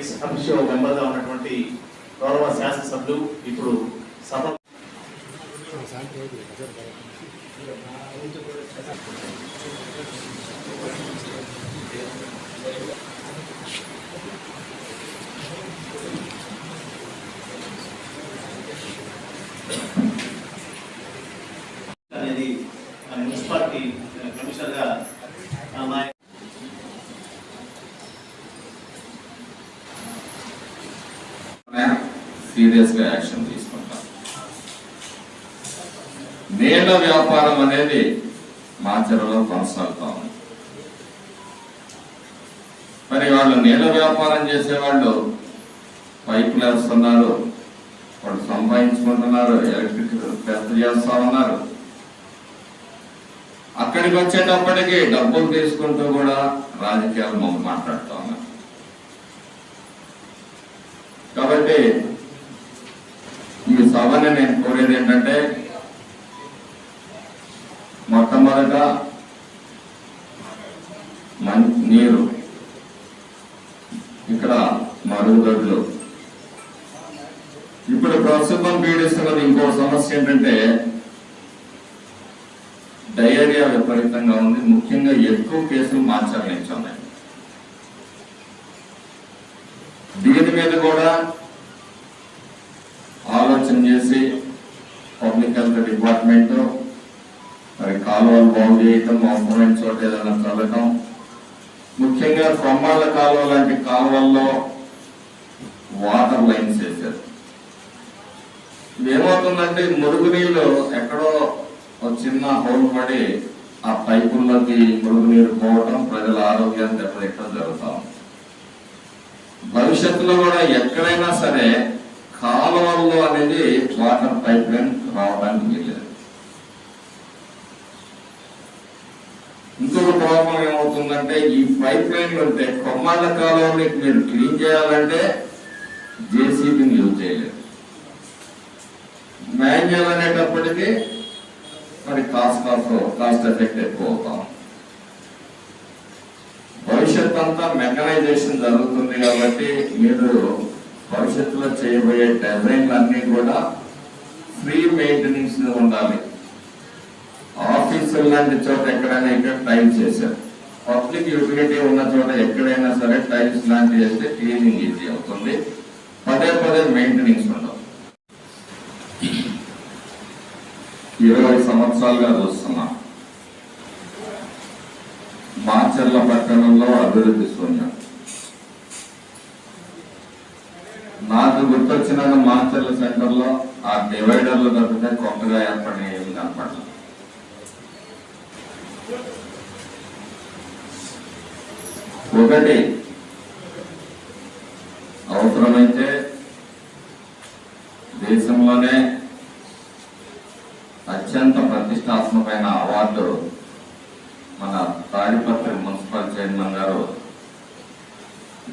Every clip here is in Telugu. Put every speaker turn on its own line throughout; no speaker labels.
ఎక్స్ అఫీషియల్ మెంబర్గా ఉన్నటువంటి గౌరవ శాసనసభ్యులు ఇప్పుడు సభ అనేది మున్సిపాలిటీ ఆ, కమిషనర్గా ఆ, మా
సీరియస్గా యాక్షన్ తీసుకుంటాం. నీళ్ళ వ్యాపారం అనేది మాచరలో కొనసాగుతా ఉంది. మరి వాళ్ళు నీళ్ళ వ్యాపారం చేసేవాళ్ళు పైపులు వేస్తున్నారు వాళ్ళు సంపాదించుకుంటున్నారు ఎలక్ట్రిక్ పెద్ద చేస్తా ఉన్నారు. అక్కడికి వచ్చేటప్పటికి డబ్బులు తీసుకుంటూ కూడా రాజకీయాలు మమ్మల్ని మాట్లాడుతూ ఉన్నారు. కాబట్టి ఈ నేను కోరేది ఏంటంటే మొట్టమొదట నీరు. ఇక్కడ మరుగుదొడ్లు. ఇప్పుడు ప్రస్తుతం పీడిస్తున్నది ఇంకో సమస్య ఏంటంటే డయేరియా విపరీతంగా ఉంది. ముఖ్యంగా ఎక్కువ కేసులు మార్చాల ఉన్నాయి. దీని మీద కూడా ఆలోచన చేసి పబ్లిక్ హెల్త్ డిపార్ట్మెంట్ మరి కాలువలు బాగు చేయటం అవసరమైన చోట ఏదైనా చల్లటం. ముఖ్యంగా కొమ్మాళ్ళ కాలువ లాంటి కాలువల్లో వాటర్ లైన్స్ వేశారు. ఏమవుతుందంటే మురుగునీళ్ళు ఎక్కడో ఒక చిన్న హోల్ పడి ఆ పైపుల్లోకి మురుగునీరు పోవటం ప్రజల ఆరోగ్యాన్ని దెబ్బతిట్టడం జరుగుతా ఉంది. భవిష్యత్తులో కూడా ఎక్కడైనా సరే కాలువల్లో అనేది వాటర్ పైప్ లైన్ రావడానికి వీలేదు ఇంకొక ప్రాబ్లం ఏమవుతుందంటే ఈ పైప్ లైన్లు అంటే కొమ్మాల కాలువని మీరు క్లీన్ చేయాలంటే జేసీబీని యూజ్ చేయలేదు మాన్యువల్ అనేటప్పటికీ మరి కాస్ట్ కాస్ట్ కాస్ట్ ఎఫెక్ట్ ఎక్కువ అవుతాం. భవిష్యత్ అంతా మెకనైజేషన్ జరుగుతుంది కాబట్టి మీరు భవిష్యత్తులో చేయబోయే డిజైన్లు అన్నీ కూడా ఫ్రీ మెయింటెనెన్స్ ఉండాలి. ఆఫీసులు లాంటి చోట ఎక్కడైనా ఇక్కడ టైల్స్ చేశారు పబ్లిక్ యూటిలిటీ ఉన్న చోట ఎక్కడైనా సరే టైల్స్ లాంటివి వేస్తే క్లీనింగ్ ఈజీ అవుతుంది. పదే పదే మెయింటెనెన్స్ ఉండవు ఇరవై సంవత్సరాలుగా చూస్తున్నాం. మాచర్ల పట్టణంలో అభివృద్ధి శూన్యం. నాకు గుర్తొచ్చిన మాచర్ల సెంటర్లో ఆ డివైడర్లు తప్పితే కొత్తగా ఏర్పడిన కనపడలేదు ఒకటి అవసరమైతే దేశంలోనే అత్యంత ప్రతిష్టాత్మకమైన అవార్డు మన తాడిపత్రి మున్సిపల్ చైర్మన్ గారు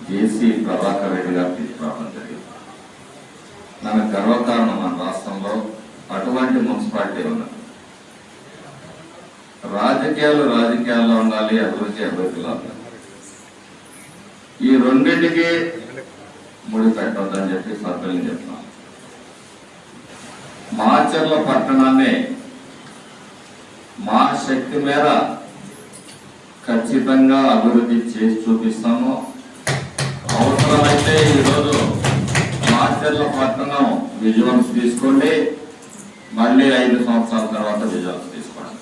జేసీ ప్రభాకర్ రెడ్డి గారు తీసుకురావడం జరిగింది. మన గర్వకారణం మన రాష్ట్రంలో అటువంటి మున్సిపాలిటీ ఉన్నది. రాజకీయాలు రాజకీయాల్లో ఉండాలి అభివృద్ధి అభివృద్ధిలో ఉండాలి. ఈ రెండింటికి ముడి పెట్టొద్దని చెప్పి సభ్యులను చెప్తున్నాం. మాచర్ల పట్టణాన్ని మా శక్తి మేర ఖచ్చితంగా అభివృద్ధి చేసి చూపిస్తాము. అవసరమైతే ఈరోజు మాచర్ల పట్టణం విజువల్స్ తీసుకోండి. మళ్ళీ ఐదు సంవత్సరాల తర్వాత విజువల్స్ తీసుకోండి.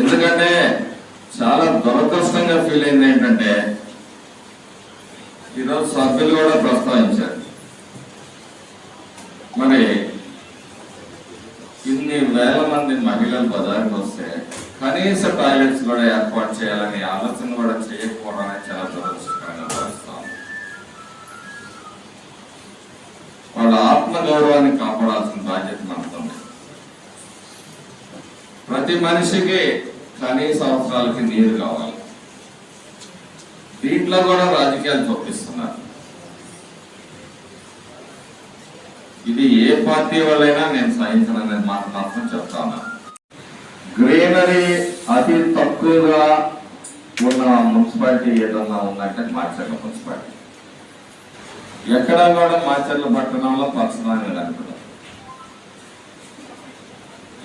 ఎందుకంటే చాలా దురదృష్టంగా ఫీల్ అయింది ఏంటంటే ఈరోజు సభ్యులు కూడా ప్రస్తావించారు. మరి ఇన్ని వేల మంది మహిళలు బజార్కి వస్తే కనీస టాయిలెట్స్ కూడా ఏర్పాటు చేయాలని ఆలోచన కూడా చేయక గౌరవాన్ని కాపాడాల్సిన బాధ్యత మనతో ప్రతి మనిషికి కనీస అవసరాలకి నీరు కావాలి. దీంట్లో కూడా రాజకీయాలు చొప్పిస్తున్నారు. ఇది ఏ పార్టీ వాళ్ళైనా నేను సహించననే మాట మాత్రం చెప్తాను గ్రీనరీ అతి తక్కువగా ఉన్న మున్సిపాలిటీ ఏదన్నా ఉందంటే మార్చక మున్సిపాలిటీ. ఎక్కడ కూడా మాచర్ల పట్టణంలో పచ్చదాని కనపడదు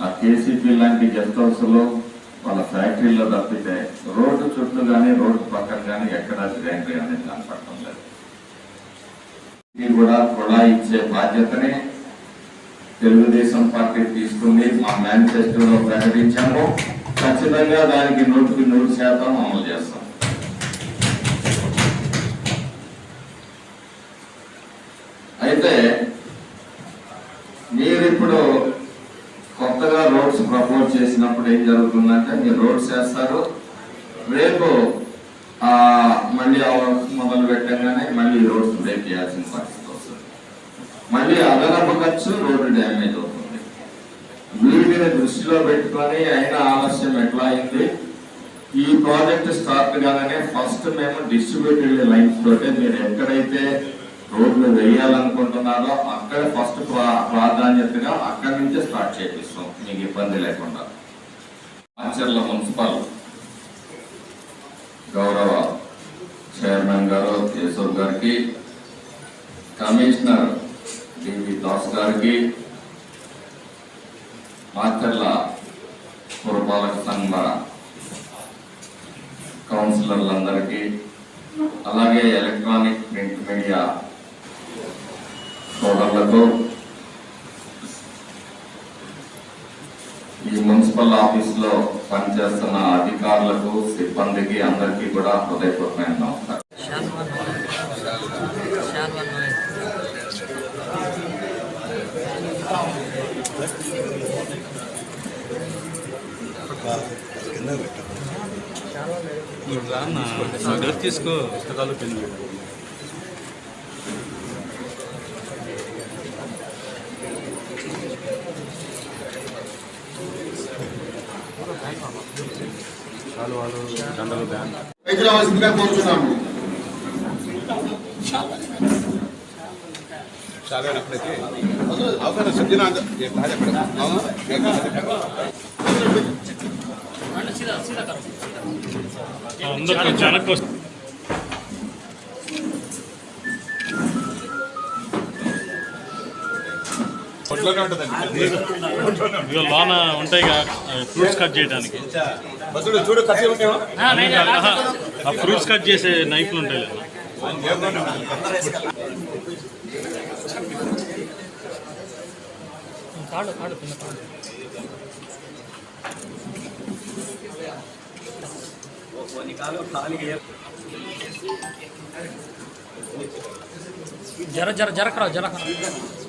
ఆ కేసీపీ లాంటి గెస్ట్ హౌస్లో వాళ్ళ ఫ్యాక్టరీలో తప్పితే రోడ్డు చుట్టూ కానీ రోడ్డు పక్కన కానీ ఎక్కడ గ్రైండరీ అనేది కనపడటం లేదు. ఇది కూడా కుళాయి ఇచ్చే బాధ్యతని తెలుగుదేశం పార్టీ తీసుకుంది. మా మేనిఫెస్టోలో ప్రకటించాము. ఖచ్చితంగా దానికి నూటికి నూరు శాతం అమలు చేస్తాం అయితే మీరు ఇప్పుడు కొత్తగా రోడ్స్ ప్రపోజ్ చేసినప్పుడు ఏం జరుగుతుందంటే మీరు రోడ్స్ వేస్తారు రేపు ఆ, మళ్ళీ ఆ వర్క్ మొదలు పెట్టగానే మళ్ళీ రోడ్స్ బ్రేక్ చేయాల్సిన పరిస్థితి వస్తుంది. మళ్ళీ అదనపు ఖర్చు రోడ్డు డ్యామేజ్ అవుతుంది. వీటిని దృష్టిలో పెట్టుకొని అయినా ఆలస్యం ఎట్లా అయింది? ఈ ప్రాజెక్ట్ స్టార్ట్ కాగానే ఫస్ట్ మేము డిస్ట్రిబ్యూటెడ్ లైన్స్ తోటే మీరు ఎక్కడైతే రోడ్లు వేయాలనుకుంటున్నారో అక్కడ ఫస్ట్ ప్రాధాన్యతగా అక్కడి నుంచే స్టార్ట్ చేపిస్తాం. మీకు ఇబ్బంది లేకుండా. మాచర్ల మున్సిపల్ గౌరవ చైర్మన్ గారు కేశవ్ గారికి కమిషనర్ డివి దాస్ గారికి మాచర్ల పురపాలక సంఘ కౌన్సిలర్లందరికీ అలాగే ఎలక్ట్రానిక్ ప్రింట్ మీడియా సోదరులకు ఈ మున్సిపల్ ఆఫీస్లో పనిచేస్తున్న అధికారులకు సిబ్బందికి అందరికీ కూడా హృదయపూర్వకమైన నమస్కారం
తీసుకో పుస్తకాలు చాలు వాళ్ళు దండలు బ్యాన్
పైకి రావాల్సిందిగా కోరుతున్నాము
అందరూ కొంచెం వెనక్కి వస్తారు లోన ఉంటాయి ఫ్రూట్స్ కట్ చేయడానికి. ఆ ఫ్రూట్స్ కట్ చేసే నైఫ్లు ఉంటాయి
జర జర జరకరా జర టిష్యూ పేపర్